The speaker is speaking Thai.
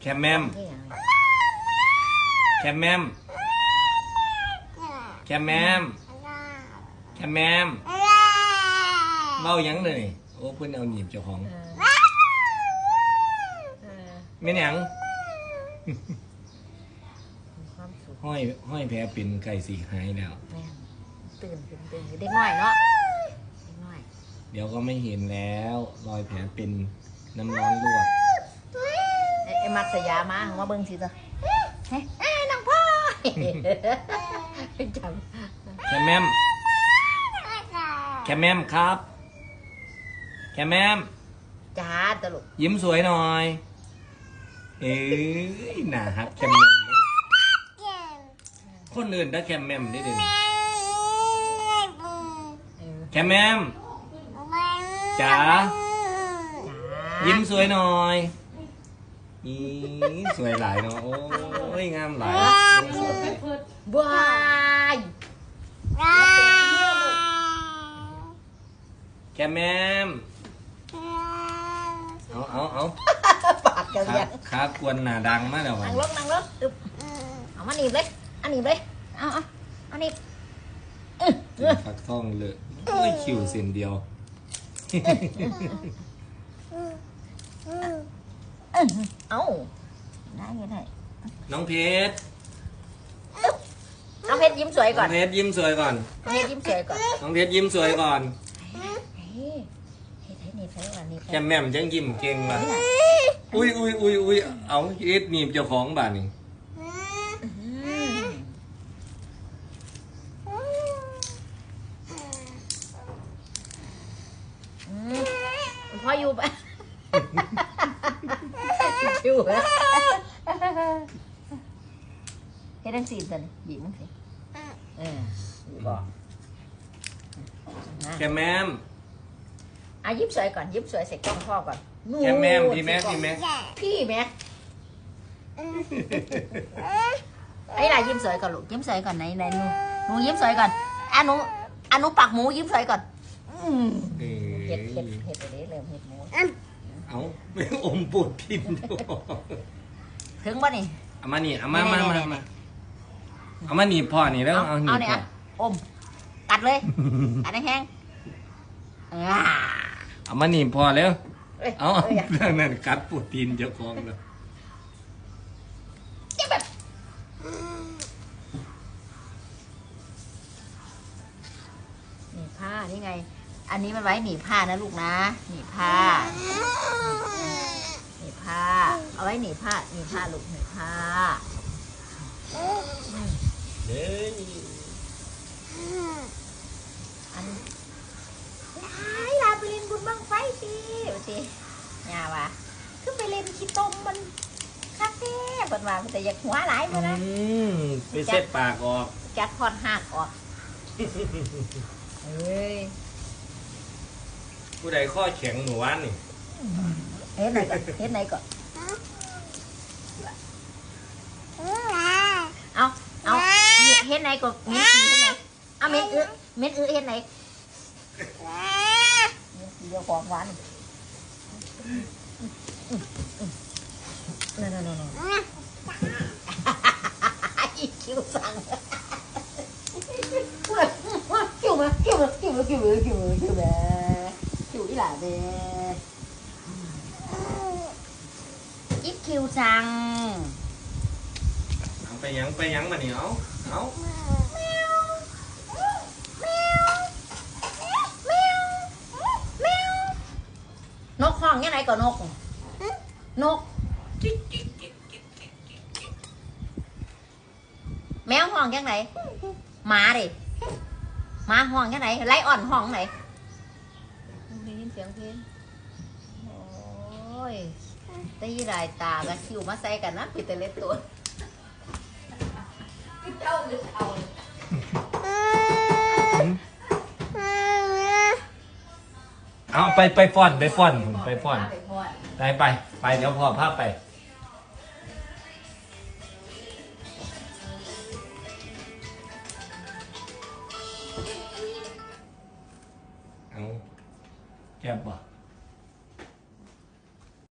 แคมแมมนี่ยังไงแคมแมม แคมแมม แคมแมมเล่าหยังเลยโอ้เพิ่นเอาหนีบเจ้าของเออเออแม่นหยังมีความสุขห้อยห้อยแผลเป็นไก่สีหายแล้ว แม่นตื่นตื่นตื่นเด็กน้อยเนาะเด็กน้อย เดี๋ยวก็ไม่เห็นแล้ว รอยแผลเป็นน้ำร้อนลวกไอ้ไอ้ มัดสยามาของมาเบิ่งสิจ้ะเฮ้ยเอ้ยน้องพ่อจแคมแมมแคมแมมครับ แคมแมมำจ้าตลกยิ้มสวยหน่อย เอ้ยหน่าฮักแคมแมมคนอื่นได้แคมแมมได้เด่นเออแคมแมมจ๋าจ้ายิ้มสวยหน่อย อีสวยหลายเนาะโอ้ยงามหลายบายแคมแมมเอาเอาเอาปากเกลีขายดขากวนหนาดังมากแล้ววันั่นงลงนั่งลงอึบเอามาหนีบเลยอันหนีบเลยเอาเอาเอาหนีบอื้ออื้อฟักทองเลยโอ้ยคิวเส้นเดียว เอาได้ยังไงน้องเพชรน้องเพชรยิ้มสวยน้ก่อองนเพชรยิ้มสวยก่อน น้องเพชรยิ้มสวยก่อนน้องเพชรยิ้มสวยก่อนเฮ้ยเฮ้ยเฮ้ยหนีบใส่ก่อนหนีบแคมแมมยังยิ้มเก่งว่ะอุ้ยอุ้ยอุ้ยอุ้ยเอาเอ็ดหนีบเจ้าของบ้านนี่อืมอืมพ่ออยู่ปะ อยู่ปะเฮ็ดทั้งสี่ตัวนี่บีบมั้งสิเออบีบบอกนะแคมแมมอะยิ้มสวยก่อนยิ้มสวยใส่กล้องพ่อก่อนนู่นแคมแมมพี่แม็กใส่กล้องพี่แม็กพี่แม็กไอ้ล่ะยิ้มสวยก่อนลูกยิ้มสวยก่อนไหนไหนหนูหนูยิ้มสวยก่อนอะหนูอะหนูปักหมูยิ้มสวยก่อนอืมเอ้เห็ดเห็ดยเห็ดไปเลยเริ่มเห็ดหมู เอาไม่อมปวดพินด้วยถึงป่ะนี่ เอามานี่เอามามาไหนๆๆมามาเอามาหนีบพ่อนี่แล้วเอาเอาหนีเอาบเนี่ยพ่ออะอม กัดเลย กัดให้แห้งอ่าเอามาหนีบพ่อแล้วเอ้ยเอาเอ้ยเรื่องนั้นกัดปวดตีนเจ้าของเลยจะแบบหนีบผ้านี่ไง อันนี้มันไว้หนีบผ้านะลูกนะ หนีบผ้า หนีบผ้า เอาไว้ หนีบผ้าหนีบผ้าลูกหนีบผ้าเฮ้ยอันไอ้ลาไปเล่นบุญบังไฟสิเอาสิยาวะคือไปเล่นขี้ต้มมันคักแท้เปิดมาแต่อยากหัวหลายมานะอืมไปเซ็ตปากออกจัดพอดหักออกเฮ้ยผู้ใดข้อแข็งหนูวันนี่เฮ็ดไหนก่อนเฮ็ดไหนก่อนเอาเอา เฮ็ดไหนก่อนเม็ดอีเฮ็ดไหนเอาเม็ดอื้อเม็ดอื้อเฮ็ดไหนเม็ดอีเดี ไปหยังไปหยังมานี่เอาเอานกห้องยังไงก่อนนก นก แมวห้องยังไงหมาดิหมาห้องยังไงไล่อ่อนห้องไหนได้ยินเสียงเพลงโอ้ยตีลายตากับคิวมาใส่กันนะปิดแต่เล็บตัว เอาไปไปฟ้อนไปฟ้อนไปฟอนไปฟ้อนไปไปไปเดี๋ยวพ่อพาไปเอาแก็บบ่